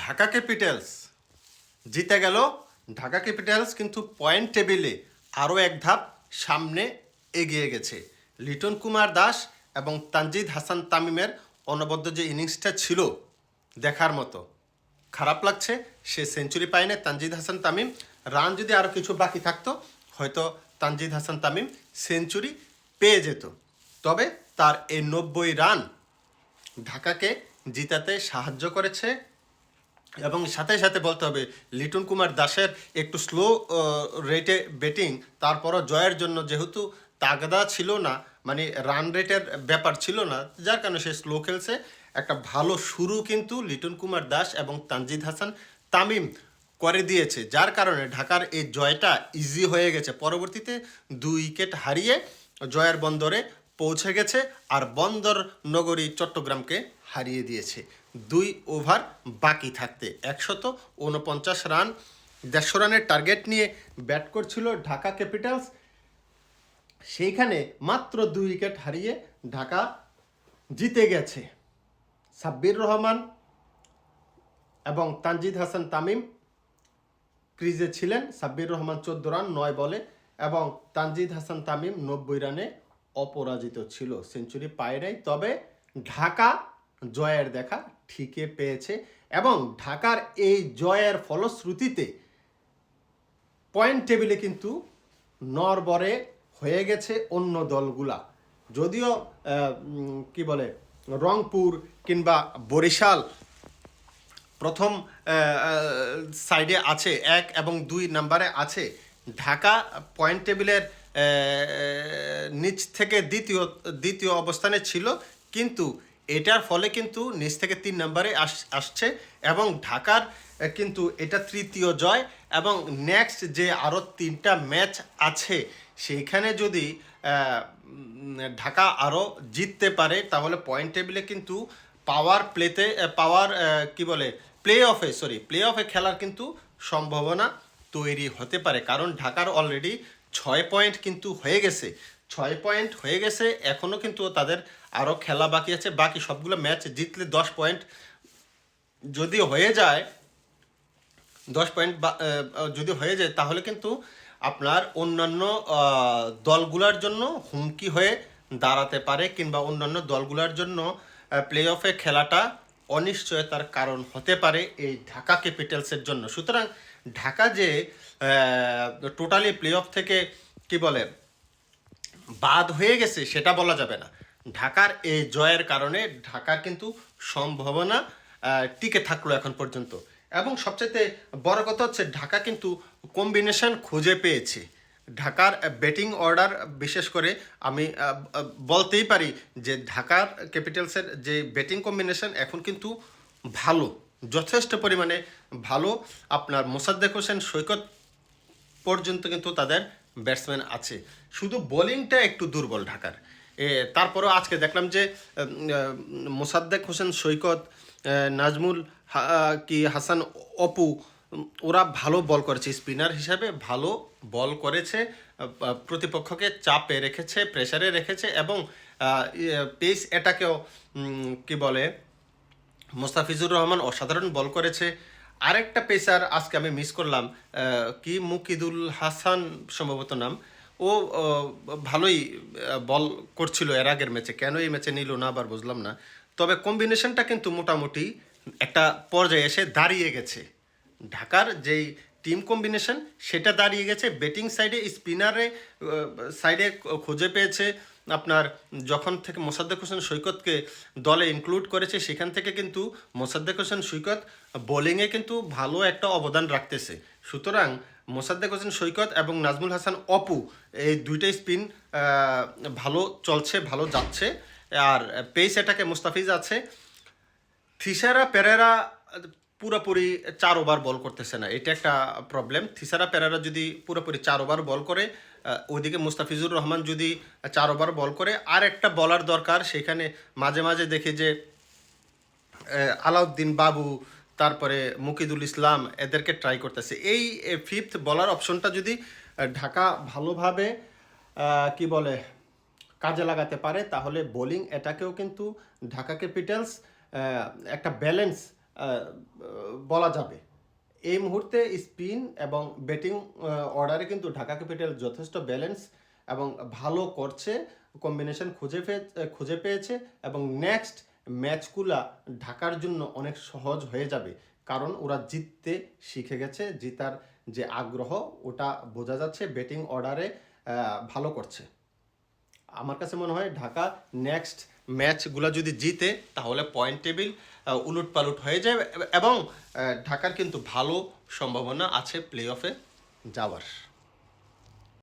Dhaka Capitals. জিতে গেল Dhaka Capitals, কিন্তু পয়েন্ট টেবিলে আরও এক ধাপ সামনে এগিয়ে গেছে। লিটন কুমার দাস এবং তানজিদ হাসান তামিমের অনবদ্য যে ইনিংসটা ছিল দেখার মতো। খারাপ লাগছে, সে সেঞ্চুরি পায়নি তানজিদ হাসান তামিম। রান যদি আরও কিছু বাকি থাকতো, হয়তো তানজিদ হাসান তামিম সেঞ্চুরি পেয়ে যেত। তবে তার এই নব্বই রান ঢাকাকে জিতাতে সাহায্য করেছে এবং সাথে সাথে বলতে হবে, লিটন কুমার দাসের একটু স্লো রেটে ব্যাটিং তারপরও জয়ের জন্য যেহেতু তাগদা ছিল না মানে রান রেটের ব্যাপার ছিল না, যার কারণে সে স্লো খেলছে। একটা ভালো শুরু কিন্তু লিটন কুমার দাস এবং তানজিদ হাসান তামিম করে দিয়েছে, যার কারণে ঢাকার এই জয়টা ইজি হয়ে গেছে। পরবর্তীতে দুই উইকেট হারিয়ে জয়ের বন্দরে পৌঁছে গেছে আর বন্দর নগরী চট্টগ্রামকে হারিয়ে দিয়েছে। দুই ওভার বাকি থাকতে। একশত উনপঞ্চাশ রান, দেড়শো রানের টার্গেট নিয়ে ব্যাট করছিল ঢাকা ক্যাপিটালস। সেইখানে মাত্র দুই উইকেট হারিয়ে ঢাকা জিতে গেছে। সাব্বির রহমান এবং তানজিদ হাসান তামিম ক্রিজে ছিলেন। সাব্বির রহমান চোদ্দ রান, নয় বলে এবং তানজিদ হাসান তামিম নব্বই রানে অপরাজিত ছিল। সেঞ্চুরি পায় নাই। তবে ঢাকা জয়ের দেখা ঠিকই পেয়েছে এবং ঢাকার এই জয়ের ফলশ্রুতিতে পয়েন্ট টেবিলে কিন্তু নরবরে হয়ে গেছে অন্য দলগুলা। যদিও কি বলে, রংপুর কিংবা বরিশাল প্রথম সাইডে আছে, এক এবং দুই নাম্বারে আছে। ঢাকা পয়েন্ট টেবিলের নিচ থেকে দ্বিতীয় দ্বিতীয় অবস্থানে ছিল, কিন্তু এটার ফলে কিন্তু নিচ থেকে তিন নম্বরে আস- আসছে এবং ঢাকার কিন্তু এটা তৃতীয় জয় এবং নেক্সট যে আরও তিনটা ম্যাচ আছে সেইখানে যদি ঢাকা আরও জিততে পারে, তাহলে পয়েন্ট টেবিলে কিন্তু পাওয়ার প্লেতে পাওয়ার কি বলে প্লে অফে সরি প্লে অফে খেলার কিন্তু সম্ভাবনা তৈরি হতে পারে। কারণ ঢাকার অলরেডি ছয় পয়েন্ট কিন্তু হয়ে গেছে, ছয় পয়েন্ট হয়ে গেছে এখনও কিন্তু তাদের আরও খেলা বাকি আছে, বাকি সবগুলো ম্যাচ জিতলে দশ পয়েন্ট যদি হয়ে যায়, দশ পয়েন্ট যদি হয়ে যায়, তাহলে কিন্তু আপনার অন্যান্য দলগুলোর জন্য হুমকি হয়ে দাঁড়াতে পারে কিংবা অন্যান্য দলগুলোর জন্য প্লে অফে খেলাটা অনিশ্চয়তার কারণ হতে পারে এই ঢাকা ক্যাপিটালসের জন্য। সুতরাং ঢাকা যে টোটালি প্লে অফ থেকে, কি বলে, বাদ হয়ে গেছে, সেটা বলা যাবে না। ঢাকার এই জয়ের কারণে ঢাকার কিন্তু সম্ভাবনা টিকে থাকল এখন পর্যন্ত। এবং সবচেয়ে বড় কথা হচ্ছে ঢাকা কিন্তু কম্বিনেশন খুঁজে পেয়েছে। ঢাকার ব্যাটিং অর্ডার বিশেষ করে আমি বলতেই পারি যে ঢাকার ক্যাপিটালসের যে ব্যাটিং কম্বিনেশন এখন কিন্তু ভালো, যথেষ্ট পরিমাণে ভালো। আপনার মোসাদ্দেক হোসেন সৈকত পর্যন্ত কিন্তু তাদের ব্যাটসম্যান আছে। শুধু বোলিংটা একটু দুর্বল ঢাকার। তারপরেও আজকে দেখলাম যে মোসাদ্দেক হোসেন, সৈকত নাজমুল কি, হাসান, অপু ওরা ভালো বল করেছে। স্পিনার হিসাবে ভালো বল করেছে প্রতিপক্ষকে চাপে রেখেছে, প্রেসারে রেখেছে এবং পেস এটাকেও কি বলে, মোস্তাফিজুর রহমান অসাধারণ বল করেছে। আরেকটা পেসার আজকে আমি মিস করলাম কি মুকিদুল হাসান, সম্ভবত নাম ও ভালোই বল করছিল এর আগের ম্যাচে। কেন এই ম্যাচে নিল না আবার বুঝলাম না। তবে কম্বিনেশনটা কিন্তু মোটামুটি একটা পর্যায়ে এসে দাঁড়িয়ে গেছে। ঢাকার যেই টিম কম্বিনেশন সেটা দাঁড়িয়ে গেছে। ব্যাটিং সাইডে স্পিনারে সাইডে খুঁজে পেয়েছে আপনার যখন থেকে মোসাদ্দেক হোসেন সৈকতকে দলে ইনক্লুড করেছে, সেখান থেকে কিন্তু মোসাদ্দেক হোসেন সৈকত বোলিংয়ে কিন্তু ভালো একটা অবদান রাখতেছে। সুতরাং মোসাদ্দেক হোসেন সৈকত এবং নাজমুল হাসান অপু, এই দুইটাই স্পিন ভালো চলছে, ভালো যাচ্ছে। আর পেস এটাকে মুস্তাফিজ আছে। থিসারা পেরেরা পুরোপুরি চার ওভার বল করতেছে না, এটা একটা প্রবলেম থিসারা পেরেরা যদি পুরোপুরি চার ওভার বল করে ওইদিকে মুস্তাফিজুর রহমান যদি চার ওভার বল করে, আর একটা বলার দরকার, সেখানে মাঝে মাঝে দেখি যে আলাউদ্দিন বাবু তারপরে মুকিদুল ইসলাম এদেরকে ট্রাই করতেছে। এই ফিফথ বলার অপশনটা যদি ঢাকা ভালোভাবে কি বলে, কাজে লাগাতে পারে, তাহলে বোলিং এটাকেও কিন্তু ঢাকা ক্যাপিটালস একটা ব্যালেন্স বলা যাবে। এই মুহূর্তে স্পিন এবং ব্যাটিং অর্ডারে কিন্তু ঢাকা ক্যাপিটাল যথেষ্ট ব্যালেন্স এবং ভালো করছে কম্বিনেশন খুঁজে পেয়ে খুঁজে পেয়েছে এবং নেক্সট ম্যাচগুলা ঢাকার জন্য অনেক সহজ হয়ে যাবে। কারণ ওরা জিততে শিখে গেছে, জিতার যে আগ্রহ, ওটা বোঝা যাচ্ছে, ব্যাটিং অর্ডারে ভালো করছে। আমার কাছে মনে হয় ঢাকা নেক্সট ম্যাচগুলো যদি জিতে, তাহলে পয়েন্ট টেবিল উলট পালট হয়ে যায় এবং ঢাকার কিন্তু ভালো সম্ভাবনা আছে প্লে অফে যাওয়ার।